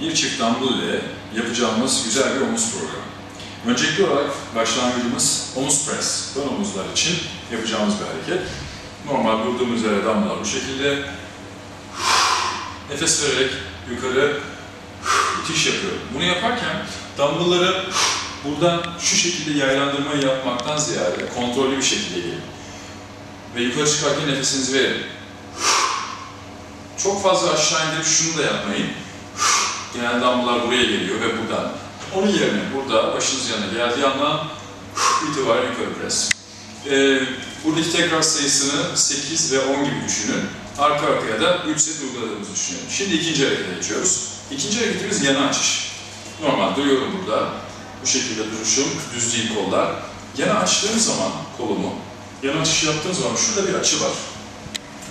bir çift dumbbell ile yapacağımız güzel bir omuz programı. Öncelikli olarak başlangıcımız omuz press, ön omuzlar için yapacağımız bir hareket. Normal durduğumuz yere dumbbell'lar bu şekilde nefes vererek yukarı itiş yapıyorum. Bunu yaparken dumbbellları buradan şu şekilde yaylandırmayı yapmaktan ziyade kontrollü bir şekilde gelin. Ve yukarı çıkarken nefesinizi verin. Çok fazla aşağı indirip şunu da yapmayın. Genelde dumbbelllar buraya geliyor ve buradan. Onun yerine burada başınız yanına geldiği andan itibaren yukarı pres. Ee, buradaki tekrar sayısını 8 ve 10 gibi düşünün. Arka arkaya da 3 set uyguladığımızı düşünelim. Şimdi ikinci harekete geçiyoruz. İkinci hareketimiz yana açış. Normal duruyorum burada. Bu şekilde duruşum, düz değil kollar. Yana açtığım zaman kolumu, yana açış yaptığım zaman şurada bir açı var.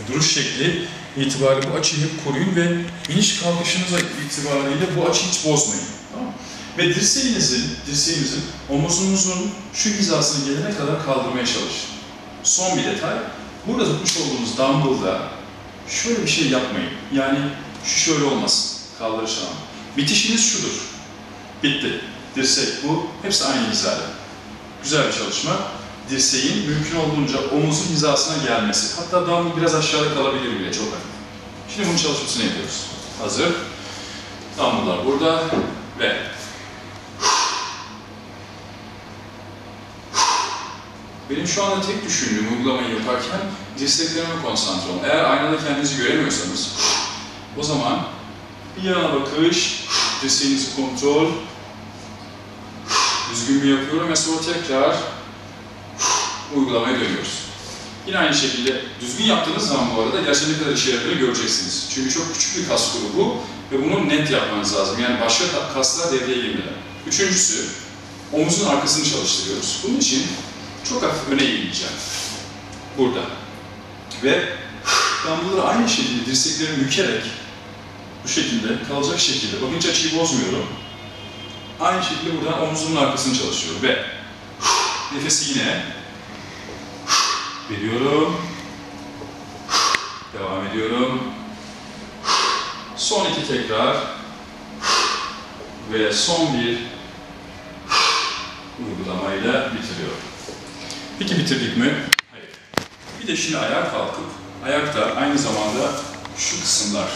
Duruş şekli itibariyle bu açıyı hep koruyun ve iniş kalkışınıza itibariyle bu açıyı hiç bozmayın. Tamam? Ve dirseğinizin, dirseğinizin omuzunuzun şu hizasına gelene kadar kaldırmaya çalışın. Son bir detay. Burada tutmuş olduğunuz dumbbell'da şöyle bir şey yapmayın. Yani şu şöyle olmasın. Kaldırış anı. Bitişiniz şudur. Bitti. Dirsek bu. Hepsi aynı hizada. Güzel bir çalışma. Dirseğin mümkün olduğunca omuzun hizasına gelmesi. Hatta dumbbell biraz aşağıda kalabilir bile çok hafif. Şimdi bunun çalışmasını yapıyoruz. Hazır. Dumbbell'lar burada ve Benim şu anda tek düşündüğüm uygulamayı yaparken dirseklerime konsantre olun. Eğer aynada kendinizi göremiyorsanız o zaman bir yana bakış, dirseğinizi kontrol, düzgün bir yapıyorum ve sonra tekrar uygulamaya dönüyoruz. Yine aynı şekilde düzgün yaptığınız zaman bu arada gerçekten ne kadar işe yaradığını göreceksiniz. Çünkü çok küçük bir kas grubu ve bunu net yapmanız lazım. Yani başka kaslar devreye girmeden. Üçüncüsü, omuzun arkasını çalıştırıyoruz. Bunun için çok hafif öne eğileceğim. Burada. Ve dumbbellları aynı şekilde dirseklerimi bükerek bu şekilde kalacak şekilde, bakın hiç açıyı bozmuyorum. Aynı şekilde buradan omuzumun arkasını çalışıyorum ve nefesi yine veriyorum. Devam ediyorum. Son iki tekrar ve son bir uygulamayla bitiriyorum. Peki bitirdik mi? Hayır. Bir de şimdi ayağa kalkıp, ayakta aynı zamanda şu kısımlar,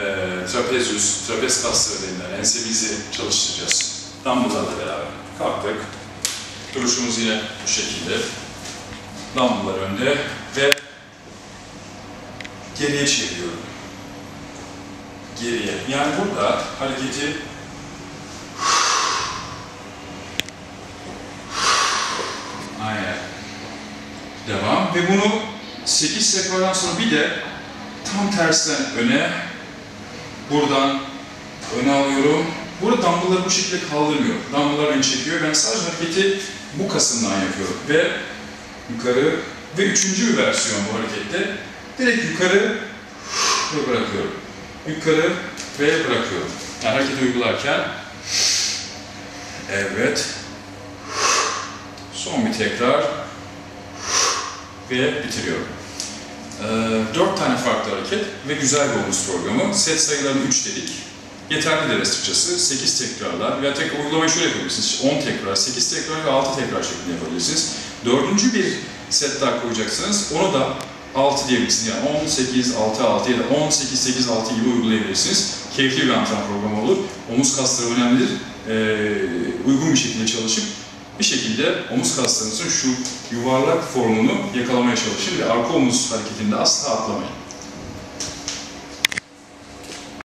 e, trapezius, trapez kasları denilen ensemizi çalıştıracağız. Dumbbell'larla beraber. Kalktık. Duruşumuz yine bu şekilde. Dumbbell'lar önde ve geriye çeviriyorum. Geriye. Yani burada hareketi Aynen. Devam. Ve bunu 8 tekrardan sonra bir de tam tersten öne, buradan öne alıyorum. Burada dumbbellları bu şekilde kaldırmıyor. Dumbbelllar beni çekiyor. Ben sadece hareketi bu kasımdan yapıyorum. Ve yukarı ve üçüncü versiyon bu harekette. Direkt yukarı ve bırakıyorum. Yukarı ve bırakıyorum. Yani hareketi uygularken evet Son bir tekrar ve bitiriyorum. Ee, dört tane farklı hareket ve güzel bir omuz programı. Set sayılarını 3 dedik. Yeterlidir açıkçası. 8 tekrarlar veya tek uygulamayı şöyle yapabilirsiniz. 10 tekrar, 8 tekrar ve 6 tekrar şeklinde yapabilirsiniz. Dördüncü bir set daha koyacaksınız. Onu da 6 diyebilirsiniz. Yani 10, 8, 6, 6 ya da 10, 8, 8, 6 gibi uygulayabilirsiniz. Keyifli bir antrenman programı olur. Omuz kasları önemlidir. Ee, uygun bir şekilde çalışıp bir şekilde omuz kaslarınızın şu yuvarlak formunu yakalamaya çalışın ve arka omuz hareketinde asla atlamayın.